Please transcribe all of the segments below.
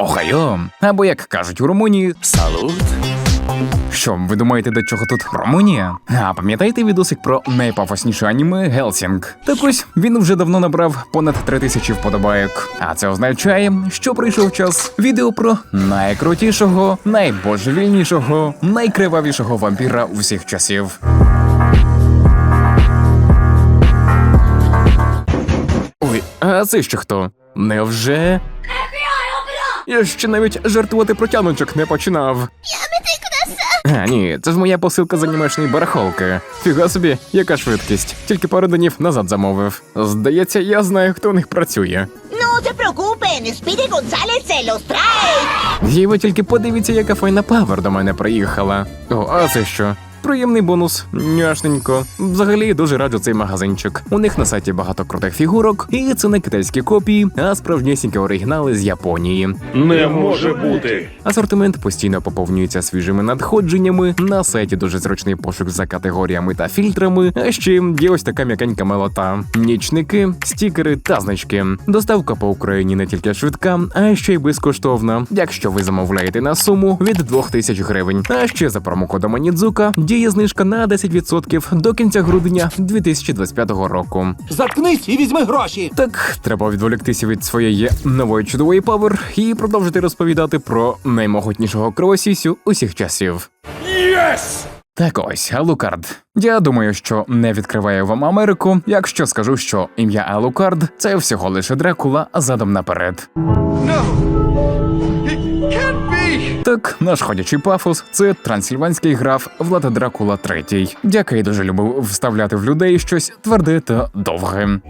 Охайо, або як кажуть у Румунії, салут. Що, ви думаєте, до чого тут Румунія? А пам'ятаєте відосик про найпафосніше аніме Гелсінг? Так ось він вже давно набрав понад три тисячі вподобайок. А це означає, що прийшов час відео про найкрутішого, найбожевільнішого, найкривавішого вампіра усіх часів. Ой, а це ще хто? Невже? Я ще навіть жартувати про тяночок не починав. А, ні, це ж моя посилка з анімешної барахолки. Фіга собі, яка швидкість. Тільки пару днів назад замовив. Здається, я знаю, хто у них працює. Se preocupen, Speedy González se los trae. Ви тільки подивіться, яка файна павер до мене приїхала. О, а це що? Приємний бонус, няшненько. Взагалі дуже раджу цей магазинчик. У них на сайті багато крутих фігурок, і це не китайські копії, а справжнісінькі оригінали з Японії. Не може бути. Асортимент постійно поповнюється свіжими надходженнями. На сайті дуже зручний пошук за категоріями та фільтрами. А ще є ось така м'якенька мелота: нічники, стікери та значки. Доставка по Україні не тільки швидка, а ще й безкоштовна. Якщо ви замовляєте на суму від 2000 гривень. А ще за промокодом Анідзука діє знижка на 10% до кінця грудня 2025 року. Заткнись і візьми гроші. Так, треба відволіктися від своєї нової чудової павер і продовжити розповідати про наймогутнішого кровосісю усіх часів. Єс! Так ось, Алукард. Я думаю, що не відкриваю вам Америку, якщо скажу, що ім'я Алукард це всього лише Дракула задом наперед. Так, наш ходячий пафос це трансильванський граф Влад Дракула III, який дуже любив вставляти в людей щось тверде та довге.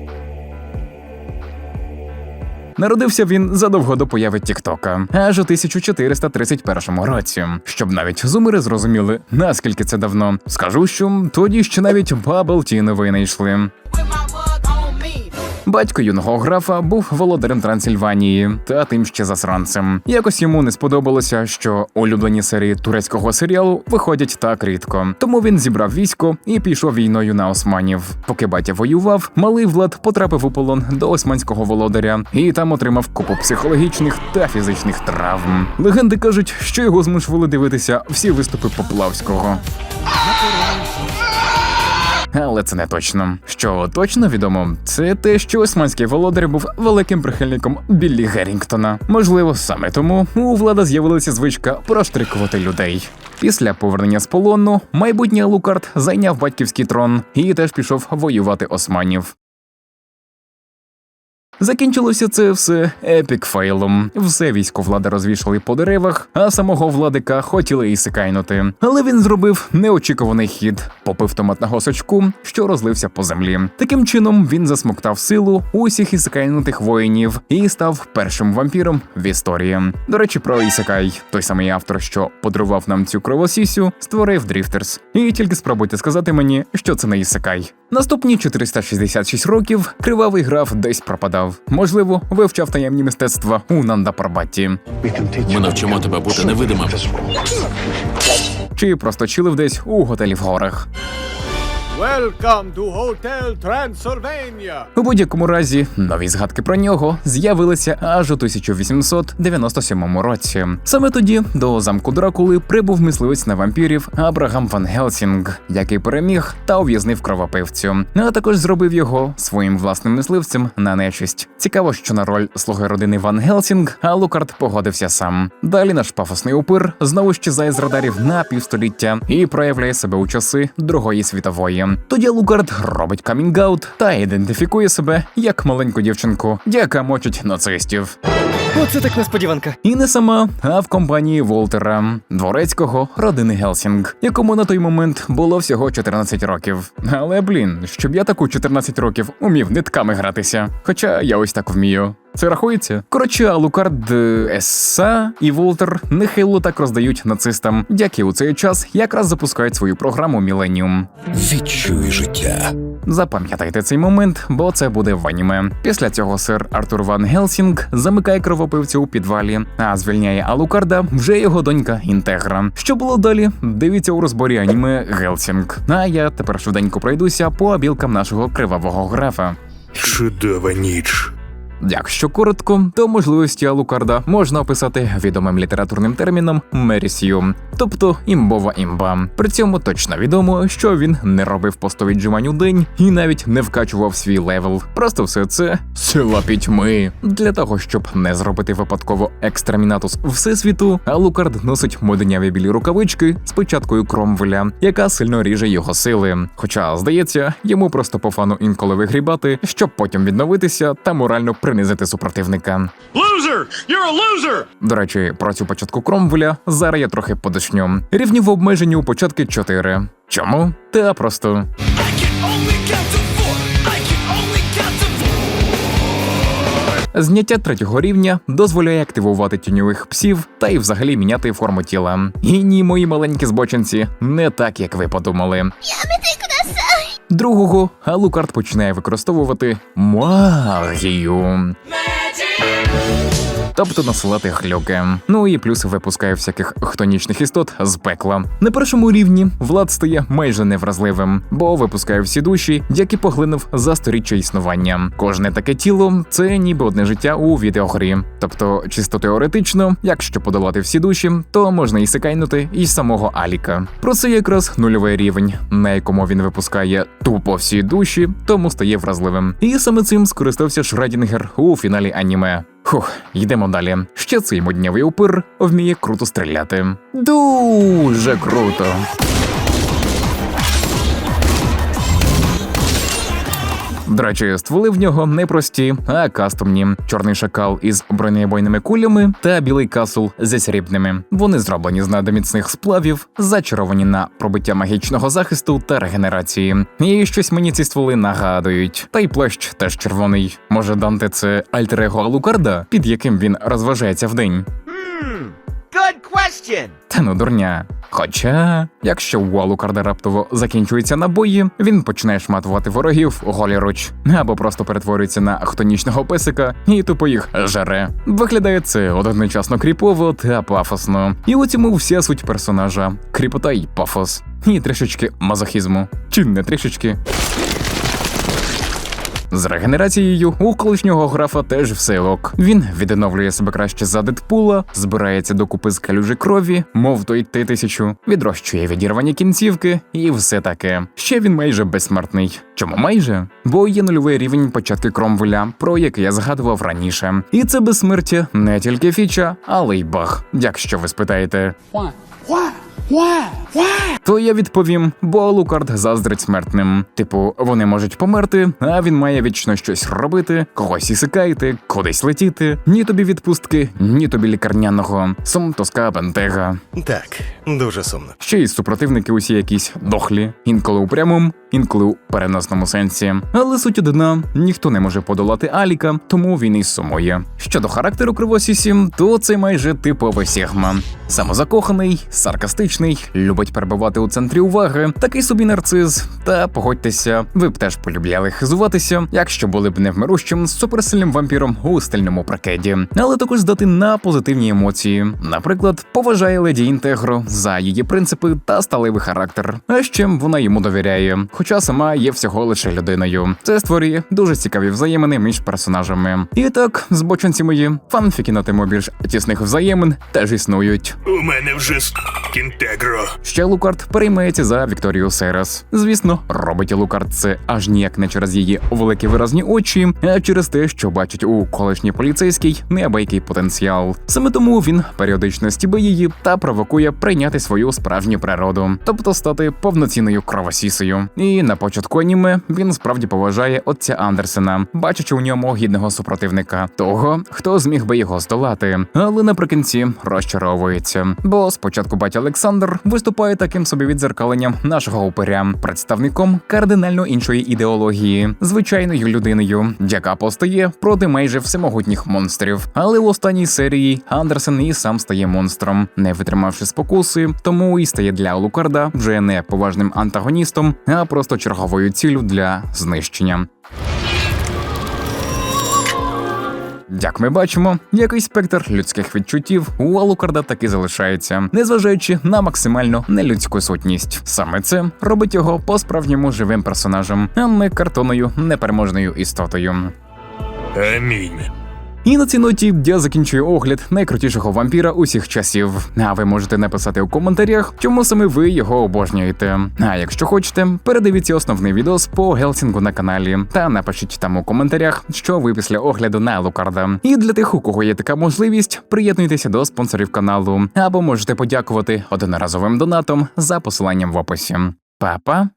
Народився він задовго до появи Тіктока, аж у 1431 році. Щоб навіть зумери зрозуміли, наскільки це давно. Скажу, що тоді ще навіть Бабл-Ті не винайшли. Батько юного графа був володарем Трансильванії та тим ще засранцем. Якось йому не сподобалося, що улюблені серії турецького серіалу виходять так рідко. Тому він зібрав військо і пішов війною на османів. Поки батя воював, малий влад потрапив у полон до османського володаря і там отримав купу психологічних та фізичних травм. Легенди кажуть, що його змушували дивитися всі виступи Поплавського. Але це не точно. Що точно відомо, це те, що османський володар був великим прихильником Біллі Геррінгтона. Можливо, саме тому у влада з'явилася звичка проштрикувати людей. Після повернення з полону майбутній Лукард зайняв батьківський трон і теж пішов воювати османів. Закінчилося це все епік фейлом. Все військо влада розвішали по деревах, а самого владика хотіли і сикайнути. Але він зробив неочікуваний хід, попив томатного сочку, що розлився по землі. Таким чином він засмоктав силу усіх ісикайнутих воїнів і став першим вампіром в історії. До речі, про Ісикай, той самий автор, що подарував нам цю кровосісю, створив Дріфтерс. І тільки спробуйте сказати мені, що це не Ісикай. Наступні 466 років кривавий граф десь пропадав. Можливо, вивчав таємні мистецтва у Нанда Парбатті. Ми навчимо тебе бути невидимим. Чи просто чилив десь у готелі в горах. Welcome to Hotel Transylvania. У будь-якому разі, нові згадки про нього з'явилися аж у 1897 році. Саме тоді до замку Дракули прибув мисливець на вампірів Абрагам Ван Гелсінг, який переміг та ув'язнив кровопивцю, а також зробив його своїм власним мисливцем на нечисть. Цікаво, що на роль слуги родини Ван Гелсінг Алукард погодився сам. Далі наш пафосний упир знову щезає з радарів на півстоліття і проявляє себе у часи Другої світової. Тоді Лукард робить камінгаут та ідентифікує себе як маленьку дівчинку, яка мочить нацистів. Оце так несподіванка. І не сама, а в компанії Волтера, дворецького родини Гелсінг, якому на той момент було всього 14 років. Але блін, щоб я таку 14 років умів нитками гратися. Хоча я ось так вмію. Це рахується? Коротше, Алукард е, Еса і Волтер нехило так роздають нацистам, які у цей час якраз запускають свою програму Міленіум. Відчуй життя. Запам'ятайте цей момент, бо це буде в аніме. Після цього сер Артур Ван Гелсінг замикає кровопивцю у підвалі, а звільняє Алукарда вже його донька Інтегра. Що було далі? Дивіться у розборі аніме Гелсінг. А я тепер швиденько пройдуся по абілкам нашого кривавого графа. Чудова ніч. Якщо коротко, то можливості Алукарда можна описати відомим літературним терміном мерісію, тобто імбова імба. При цьому точно відомо, що він не робив віджимань у день і навіть не вкачував свій левел. Просто все це сила пітьми. Для того, щоб не зробити випадково екстрамінатус всесвіту, Алукард носить моденяві білі рукавички з печаткою Кромвеля, яка сильно ріже його сили. Хоча, здається, йому просто по фану інколи вигрібати, щоб потім відновитися та морально принизити супротивника. Loser! You're a loser! До речі, про цю початку Кромвеля зараз я трохи подишню. Рівні в обмеженні у початки 4. Чому? Та просто. Зняття третього рівня дозволяє активувати тіньових псів та й взагалі міняти форму тіла. І ні, мої маленькі збочинці, не так, як ви подумали. Другого Алукард починає використовувати магію. Тобто насилати глюки. Ну і плюс випускає всяких хтонічних істот з пекла. На першому рівні влад стає майже невразливим, бо випускає всі душі, які поглинув за сторіччя існування. Кожне таке тіло це ніби одне життя у відеогрі. Тобто, чисто теоретично, якщо подолати всі душі, то можна і секайнути і самого Аліка. Про це якраз нульовий рівень, на якому він випускає тупо всі душі, тому стає вразливим. І саме цим скористався Шредінгер у фіналі аніме. Хух, йдемо далі. Ще цей моднявий упир вміє круто стріляти. Дуже круто. До речі, стволи в нього не прості, а кастомні. Чорний шакал із бронебойними кулями та білий касл зі срібними. Вони зроблені з надміцних сплавів, зачаровані на пробиття магічного захисту та регенерації. І щось мені ці стволи нагадують. Та й плащ теж червоний. Може, Данте це альтер-его Алукарда, під яким він розважається вдень. Good question! Та ну дурня. Хоча, якщо у Алукарда раптово закінчуються набої, він починає шматувати ворогів голіруч, або просто перетворюється на хтонічного песика і тупо їх жере. Виглядає це одночасно кріпово та пафосно. І у цьому вся суть персонажа: кріпота й пафос. І трішечки мазохізму. Чи не трішечки? З регенерацією у колишнього графа теж все ок. Він відновлює себе краще за Дедпула, збирається докупи з калюжі крові, мов той ти тисячу, відрощує відірвані кінцівки і все таке. Ще він майже безсмертний. Чому майже? Бо є нульовий рівень початки Кромвеля, про який я згадував раніше. І це безсмертя не тільки фіча, але й баг. Якщо ви спитаєте. То я відповім, бо Алукард заздрить смертним. Типу, вони можуть померти, а він має вічно щось робити, когось ісикайте, кудись летіти. Ні тобі відпустки, ні тобі лікарняного. Сум тоска бентега. Так, дуже сумно. Ще й супротивники усі якісь дохлі, інколи у прямому, інколи у переносному сенсі. Але суть одна: ніхто не може подолати Аліка, тому він і сумує. Щодо характеру Кривосісі, то це майже типовий Сігма. Самозакоханий, саркастичний, любить перебувати у центрі уваги, такий собі нарциз. Та погодьтеся, ви б теж полюбляли хизуватися, якщо були б невмирущим суперсильним вампіром у стильному пракеді, але також здати на позитивні емоції. Наприклад, поважає леді Інтегро за її принципи та сталевий характер, а ще вона йому довіряє, хоча сама є всього лише людиною. Це створює дуже цікаві взаємини між персонажами. І так, збочинці мої, фанфіки на тему більш тісних взаємин теж існують. У мене вже кінтегро. Ще Лукард переймається за Вікторію Серес. Звісно, робить Лукард це аж ніяк не через її великі виразні очі, а через те, що бачить у колишній поліцейській неабиякий потенціал. Саме тому він періодично стібе її та провокує прийняти свою справжню природу, тобто стати повноцінною кровосісею. І на початку аніме він справді поважає отця Андерсена, бачачи у ньому гідного супротивника, того, хто зміг би його здолати, але наприкінці розчаровується. Бо спочатку батя Олександр виступає таким собі відзеркаленням нашого упиря, представником кардинально іншої ідеології, звичайною людиною, яка постає проти майже всемогутніх монстрів. Але в останній серії Андерсен і сам стає монстром, не витримавши спокуси, тому і стає для Лукарда вже не поважним антагоністом, а просто черговою ціллю для знищення. Як ми бачимо, якийсь спектр людських відчуттів у Алукарда таки залишається, незважаючи на максимально нелюдську сутність. Саме це робить його по-справжньому живим персонажем, а не картоною непереможною істотою. Амінь. І на цій ноті я закінчую огляд найкрутішого вампіра усіх часів. А ви можете написати у коментарях, чому саме ви його обожнюєте. А якщо хочете, передивіться основний відос по Гелсінгу на каналі та напишіть там у коментарях, що ви після огляду на Лукарда. І для тих, у кого є така можливість, приєднуйтеся до спонсорів каналу або можете подякувати одноразовим донатом за посиланням в описі. Па-па!